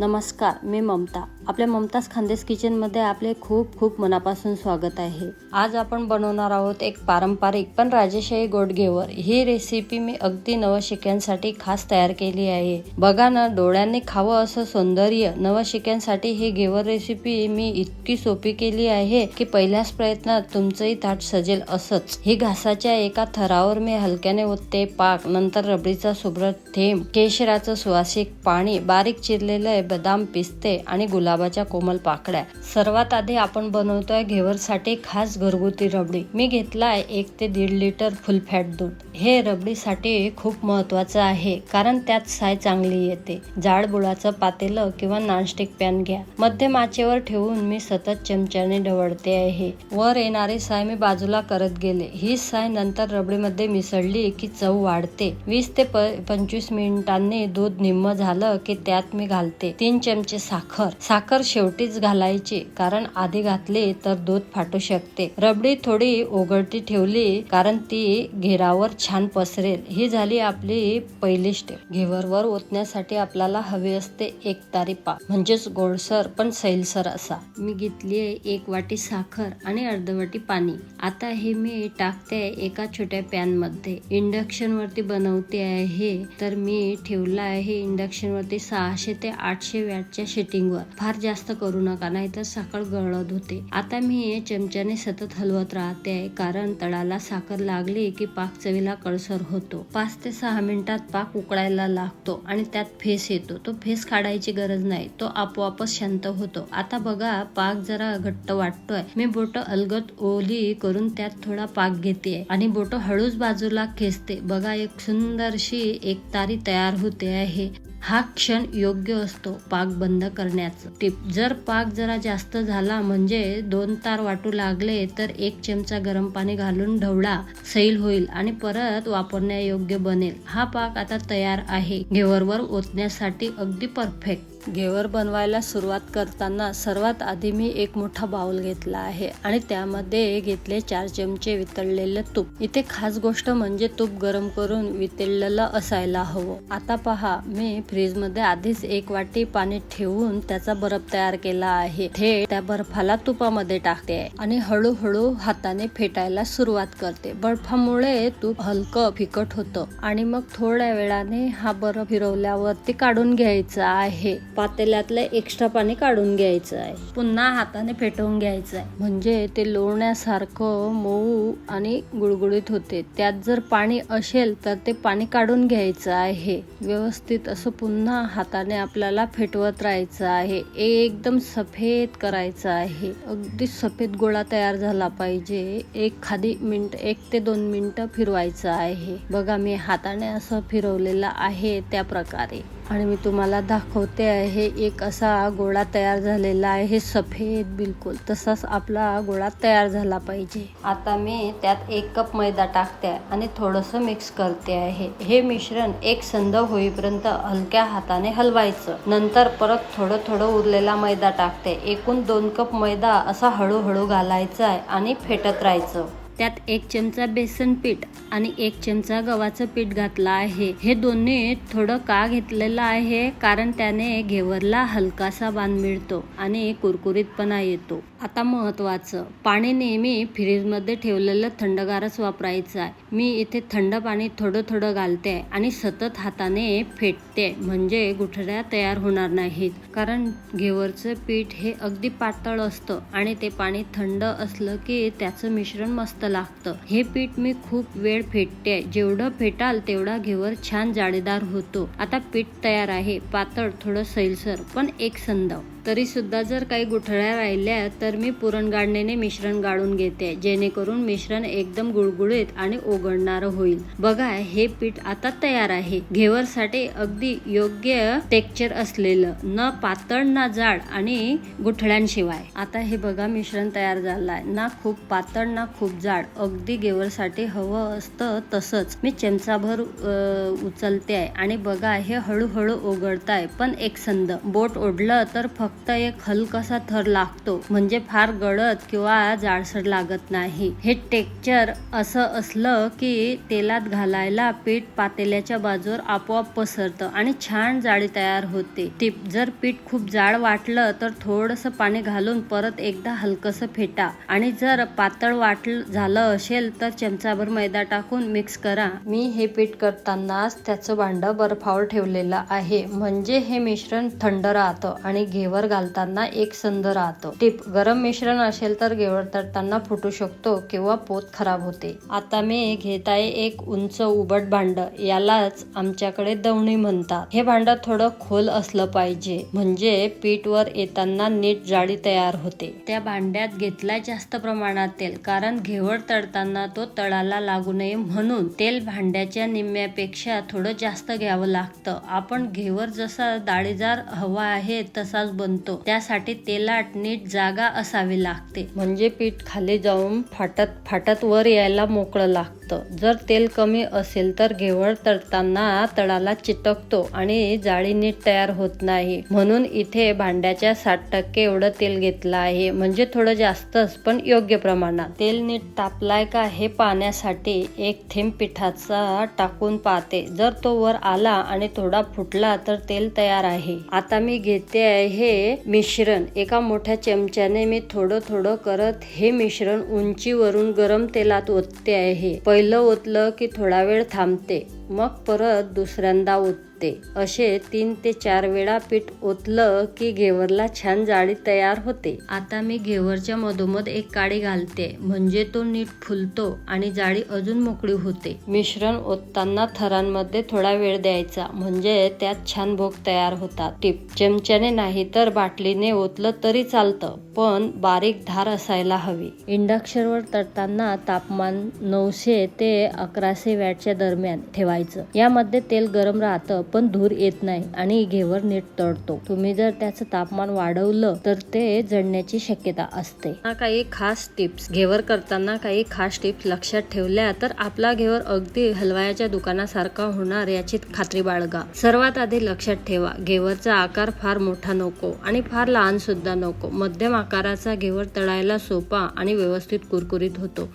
नमस्कार मी ममता. आपल्या ममताज खानदेश किचनमध्ये आपले खूप खूप मनापासून स्वागत आहे. आज आपण बनवणार आहोत एक पारंपरिक पण राजेशाही गोडघेवर ही रेसिपी मी अगदी नवशिक्यांसाठी खास तयार केली आहे. बघा ना डोळ्यांनी खावं असं सौंदर्य. नवशिक्यांसाठी ही घेवर रेसिपी मी इतकी सोपी केली आहे की पहिल्याच प्रयत्नात तुमचंही ताट सजेल असंच. ही घासाच्या एका थरावर मी हलक्याने ओतते पाक नंतर रबडीचा सुब्रत थेंब केशराचं सुवासिक पाणी बारीक चिरलेलं बदाम पिस्ते आणि गुलाबाच्या कोमल पाकड्या सर्वात आधी आपण बनवतोय घेवरसाठी खास घरगुती रबडी. मी घेतलाय एक ते दीड लिटर फुल फॅट दूध. हे रबडीसाठी खूप महत्वाचं आहे कारण त्यात साय चांगली येते. जाड बुळाचं पातेलं किंवा नॉनस्टिक पॅन घ्या. मध्यम आचेवर ठेवून मी सतत चमच्याने ढवळते आहे. वर येणारी साय मी बाजूला करत गेले. ही साय नंतर रबडीमध्ये मिसळली की चव वाढते. वीस ते प- पंचवीस मिनिटांनी दूध निम्म झालं की त्यात मी घालते. तीन चमचे साखर. साखर शेवटीच घालायची कारण आधी घातली तर दूध फाटू शकते. रबडी थोडी ओघळती ठेवली कारण ती घेरावर छान पसरेल. ही झाली आपली पहिली स्टेप घेवरवर ओतण्यासाठी आपल्याला हवे असते एक तारी पाक म्हणजेच गोडसर पण सैलसर असा. मी घेतली एक वाटी साखर आणि अर्धवाटी पाणी. आता हे मी टाकते एका छोट्या पॅनमध्ये. इंडक्शन वरती बनवते आहे तर मी ठेवला आहे इंडक्शन वरती सहाशे ते आठ आठशे वॅटच्या शेटिंगवर. फार जास्त करू नका नाहीतर साखर गळत होते. आता मी चमच्याने सतत हलवत राहते आहे कारण तळाला साखर लागली की पाक चवीला कळसर होतो. पाच ते सहा मिनिटात पाक उकळायला लागतो आणि त्यात फेस येतो. तो फेस काढायची गरज नाही तो आपोआपच शांत होतो. आता बघा पाक जरा घट्ट वाटतोय. मी बोट अलगत ओली करून त्यात थोडा पाक घेते आणि बोट हळूच बाजूला खेचते. बघा एक सुंदरशी एक तारी तयार होते आहे. हा क्षण योग्य असतो पाक बंद करण्याचं. टिप जर पाक जरा जास्त झाला म्हणजे दोन तार वाटू लागले तर एक चमचा गरम पाणी घालून ढवळा सैल होईल आणि परत वापरण्यायोग्य बनेल. हा पाक आता तयार आहे. घेवरवर ओतण्यासाठी अगदी परफेक्ट घेवर बनवायला सुरुवात करताना सर्वात आधी मी एक मोठा बाउल घेतला आहे आणि त्यामध्ये घेतले चार चमचे वितळलेलं तूप. इथे खास गोष्ट म्हणजे तूप गरम करून वितळलेलं असायला हवं. आता पहा मी फ्रीजमध्ये आधीच एक वाटी पाणी ठेवून त्याचा बर्फ तयार केला आहे. थेट त्या बर्फाला तुपामध्ये टाकते आहे आणि हळूहळू हाताने फेटायला सुरुवात करते. बर्फामुळे तूप हलकं फिकट होतं आणि मग थोड्या वेळाने हा बर्फ फिरवल्यावरती काढून घ्यायचा आहे. पातेल्यातलं एक्स्ट्रा पाणी काढून घ्यायचं आहे. पुन्हा हाताने फेटवून घ्यायचं आहे म्हणजे ते लोळण्यासारखं मऊ आणि गुळगुळीत होते. त्यात जर पाणी असेल तर ते पाणी काढून घ्यायचं आहे. व्यवस्थित असं पुन्हा हाताने आपल्याला फेटवत राहायचं आहे. एकदम सफेद करायचं आहे. अगदी सफेद गोळा तयार झाला पाहिजे. एक खादी मिनिट एक ते दोन मिनिटं फिरवायचं आहे. बघा मी हाताने असं फिरवलेलं आहे त्या प्रकारे. आणि मी तुम्हाला दाखवते आहे एक असा गोळा तयार झालेला आहे सफेद बिलकुल तसाच आपला गोळा तयार झाला पाहिजे. आता मी त्यात एक कप मैदा टाकते आहे आणि थोडस मिक्स करते आहे. हे मिश्रण एक संद होईपर्यंत हलक्या हाताने हलवायचं. नंतर परत थोडं थोडं उरलेला मैदा टाकते. एकूण दोन कप मैदा असा हळूहळू घालायचा आहे आणि फेटत राहायचं. त्यात एक चमचा बेसन पीठ आणि एक चमचा गव्हाचं पीठ घातलं आहे. हे दोन्ही थोडं का घेतलेलं आहे? कारण त्याने घेवरला हलकासा बांध मिळतो आणि कुरकुरीतपणा येतो. आता महत्वाचं पाणी नेहमी फ्रीजमध्ये ठेवलेलं थंडगारच वापरायचं आहे. मी इथे थंड पाणी थोडं थोडं घालते आहे आणि सतत हाताने फेटते. म्हणजे गुठळ्या तयार होणार नाहीत. कारण घेवरचं पीठ हे अगदी पातळ असतं आणि ते पाणी थंड असलं की त्याचं मिश्रण मस्त लागतं. हे पीठ मी खूप वेळ फेटते. जेवढं फेटाल तेवढा घेवर छान जाळीदार होतो. आता पीठ तयार आहे. पातळ थोडं सैलसर पण एक संद तरीसुद्धा जर काही गुठळ्या राहिल्या तर मी पुरणगाडणीने मिश्रण गाळून घेते जेणेकरून मिश्रण एकदम गुळगुळीत आणि ओघडणारं होईल. बघा हे पीठ आता तयार आहे. घेवरसाठी अगदी योग्य टेक्चर असलेलं न पातळ ना जाड आणि गुठळ्यांशिवाय. आता हे बघा मिश्रण तयार झालं आहे ना खूप पातळ ना खूप जाड. अगदी घेवरसाठी हवं असतं तसंच. मी चमचाभर उचलते आहे. आणि बघा हे हळूहळू ओघळत आहे पण एक संद. बोट ओढलं तर फक्त फक्त एक हलकासा थर लागतो म्हणजे फार गडद किंवा जाडसर लागत नाही. हे टेक्चर असं असलं की तेलात घालायला पीठ पातेल्याच्या बाजूवर आपोआप पसरतं आणि छान जाळी तयार होते. टिप जर पीठ खूप जाड वाटलं तर थोडस पाणी घालून परत एकदा हलकस फेटा. आणि जर पातळ वाटलं झालं असेल तर चमचाभर मैदा टाकून मिक्स करा. मी हे पीठ करतानाच त्याचं भांड बर्फावर ठेवलेलं आहे. म्हणजे हे मिश्रण थंड राहतं आणि घेवर घालताना एक संध राहतो. टिप गरम मिश्रण असेल तर घेवर तळताना फुटू शकतो किंवा पोत खराब होते. आता मी घेत आहे एक उंच उबट भांड यालाच आमच्याकडे दवणी म्हणतात. हे भांड थोडं खोल असलं पाहिजे म्हणजे पीठ वर येताना नीट जाळी तयार होते. त्या भांड्यात घेतलाय जास्त प्रमाणात तेल कारण घेवर तळताना तो तळाला लागू नये म्हणून तेल भांड्याच्या निम्म्यापेक्षा थोडं जास्त घ्यावं लागतं. आपण घेवर जसा डाळीदार हवा आहे तसाच बनतो. त्यासाठी तेलात नीट जागा असावी लागते. म्हणजे पीठ खाली जाऊन फाटत फाटत वर यायला मोकळं लागतं. जर तेल कमी असेल तर घेवळ तळताना तळाला चिटकतो आणि जाळी नीट तयार होत नाही. म्हणून इथे भांड्याच्या साठ टक्के एवढं तेल घेतलं आहे. म्हणजे थोडं जास्तच पण योग्य प्रमाणात. तेल नीट तापलाय का हे पाहण्यासाठी एक थेंब पिठाचा टाकून पाहते. जर तो वर आला आणि थोडा फुटला तर तेल तयार आहे. आता मी घेते आहे हे मिश्रण. एका मोठ्या चमच्याने मी थोडं थोडं करत हे मिश्रण उंचीवरून गरम तेलात ओतते आहे. पहिलं ओतलं की थोडा वेळ थांबते. मग परत दुसऱ्यांदा ओतते. असे तीन ते चार वेळा पीठ ओतलं की घेवरला छान जाळी तयार होते. आता मी घेवरच्या मधोमध एक काडी घालते. म्हणजे तो नीट फुलतो आणि जाळी अजून मोकळी होते. मिश्रण ओतताना थरांमध्ये थोडा वेळ द्यायचा. म्हणजे त्यात छान भोग तयार होतात. टिप. चमच्याने नाही तर बाटलीने ओतलं तरी चालतं. पण बारीक धार असायला हवी. इंडक्शनवर तळताना तापमान नऊशे ते अकराशे वॅटच्या दरम्यान ठेवायचं. यामध्ये तेल गरम राहतं पण धूर येत नाही आणि घेवर नीट तळतो. तुम्ही जर त्याचं तापमान वाढवलं तर ते जळण्याची शक्यता असते. हा काही खास टिप्स. घेवर करताना काही खास टिप्स लक्षात ठेवल्या तर आपला घेवर अगदी हलवायाच्या दुकानासारखा होणार याची खात्री बाळगा. सर्वात आधी लक्षात ठेवा घेवरचा आकार फार मोठा नको आणि फार लहान सुद्धा नको. मध्यम आकाराचा घेवर तळायला सोपा आणि व्यवस्थित कुरकुरीत होतो.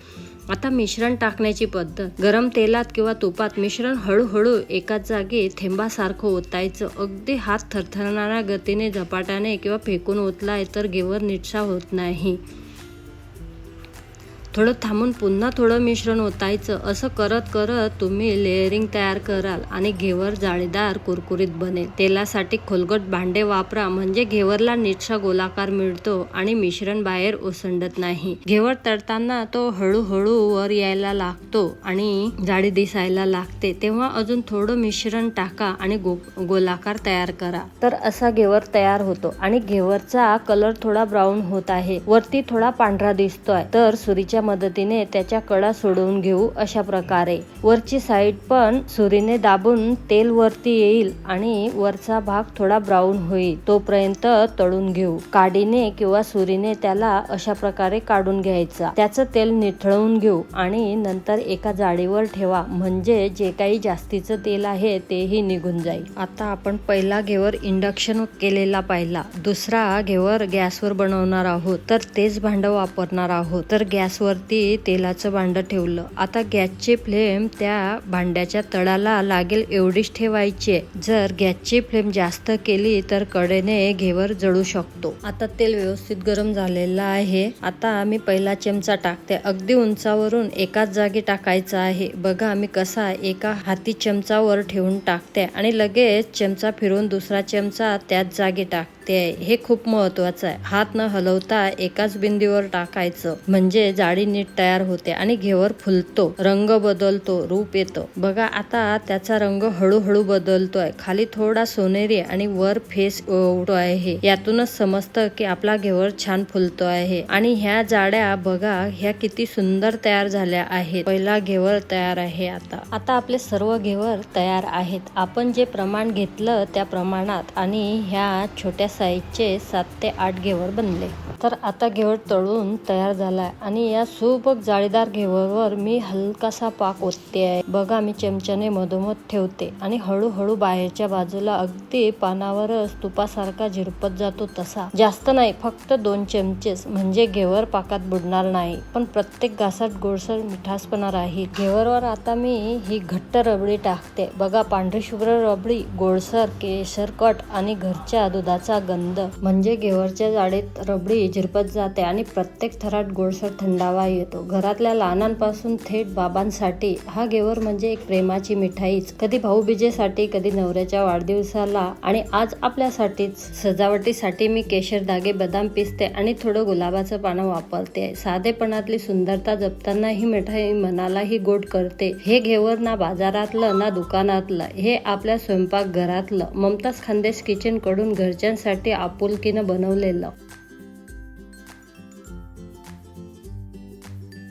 आता मिश्रण टाकण्याची पद्धत. गरम तेलात किंवा तुपात मिश्रण हळूहळू एकाच जागी थेंबासारखं ओतायचं. अगदी हात थरथरणाऱ्या गतीने झपाट्याने किंवा फेकून ओतलाय तर घेवर नीटसा होत नाही. थोडं थांबून पुन्हा थोडं मिश्रण ओतायचं. असं करत करत तुम्ही लेअरिंग तयार कराल आणि घेवर जाळीदार कुरकुरीत बनेल. तेलासाठी खोलगट भांडे वापरा म्हणजे घेवरला नीटसा गोलाकार मिळतो आणि मिश्रण बाहेर ओसंडत नाही. घेवर तळताना तो हळूहळू वर यायला लागतो आणि जाळी दिसायला लागते. तेव्हा अजून थोडं मिश्रण टाका आणि गो गोलाकार तयार करा. तर असा घेवर तयार होतो आणि घेवरचा कलर थोडा ब्राऊन होत आहे. वरती थोडा पांढरा दिसतोय. तर सुरीच्या मदतीने त्याच्या कडा सोडवून घेऊ अशा प्रकारे. वरची साईड पण सुरीने दाबून तेल वरती येईल आणि वरचा भाग थोडा ब्राऊन होईल. तोपर्यंत तळून घेऊ. काडीने किंवा सुरीने त्याला अशा प्रकारे काढून घ्यायचा. त्याचं तेल निथळवून घेऊ आणि नंतर एका जाळीवर ठेवा. म्हणजे जे काही जास्तीचं तेल आहे तेही निघून जाईल. आता आपण पहिला घेवर इंडक्शन केलेला पाहिला. दुसरा घेवर गॅसवर बनवणार आहोत. तर तेच भांड वापरणार आहोत. तर गॅसवरती तेलाचं भांडं ठेवलं. आता गॅसची फ्लेम त्या भांड्याच्या तळाला लागेल एवढीच ठेवायची. आहे. जर गॅसची फ्लेम जास्त केली तर कडेने घेवर जळू शकतो. आता तेल व्यवस्थित गरम झालेलं आहे. आता मी पहिला चमचा टाकते. अगदी उंचावरून एकाच जागी टाकायचा आहे. बघा मी कसा एका हाती चमचावर ठेवून टाकते आणि लगेच चमचा फिरून दुसरा चमचा त्याच जागी टाकते. ते हे खूप महत्वाचं आहे. हात न हलवता एकाच बिंदीवर टाकायचं. म्हणजे जाळी नीट तयार होते आणि घेवर फुलतो. रंग बदलतो रूप येतो. बघा आता त्याचा रंग हळूहळू बदलतोय. खाली थोडा सोनेरी आणि वर फेस उठतो आहे यातूनच समजतं की आपला घेवर छान फुलतो आहे आणि ह्या जाड्या बघा ह्या किती सुंदर तयार झाल्या आहेत. पहिला घेवर तयार आहे आता. आता आपले सर्व घेवर तयार आहेत. आपण जे प्रमाण घेतलं त्या प्रमाणात आणि ह्या छोट्या साईजचे सात ते आठ घेवर बनले. तर आता घेवर तळून तयार झालाय आणि या सुबक जाळीदार घेवरवर मी हलकासा पाक ओतते आहे. बघा मी चमच्याने मधोमध ठेवते आणि हळूहळू बाहेरच्या बाजूला अगदी पानावरच तुपासारखा झिरपत जातो तसा. जास्त नाही फक्त दोन चमचेच. म्हणजे घेवर पाकात बुडणार नाही. पण प्रत्येक घासात गोडसर मिठासपणा राहील. घेवरवर आता मी ही घट्ट रबडी टाकते. बघा पांढरी शुभ्र रबडी गोडसर केशरकट आणि घरच्या दुधाचा गंध. म्हणजे घेवरच्या जाडीत रबडी झिरपत जाते आणि प्रत्येक थरात गोडसर थंडावा येतो. घरातल्या लहानांपासून थेट बाबांसाठी हा घेवर म्हणजे एक प्रेमाची मिठाईच. कधी भाऊबीजेसाठी कधी नवऱ्याच्या वाढदिवसाला आणि आज आपल्यासाठीच. सजावटीसाठी मी केशर दागे बदाम पिसते आणि थोडं गुलाबाचं पानं वापरते. साधेपणातली सुंदरता जपताना ही मिठाई मनालाही गोड करते. हे घेवर ना बाजारातलं ना दुकानातलं. हे आपल्या स्वयंपाक घरातलं ममताज खानदेश किचनकडून घरच्यांसाठी आपुलकीनं बनवलेलं.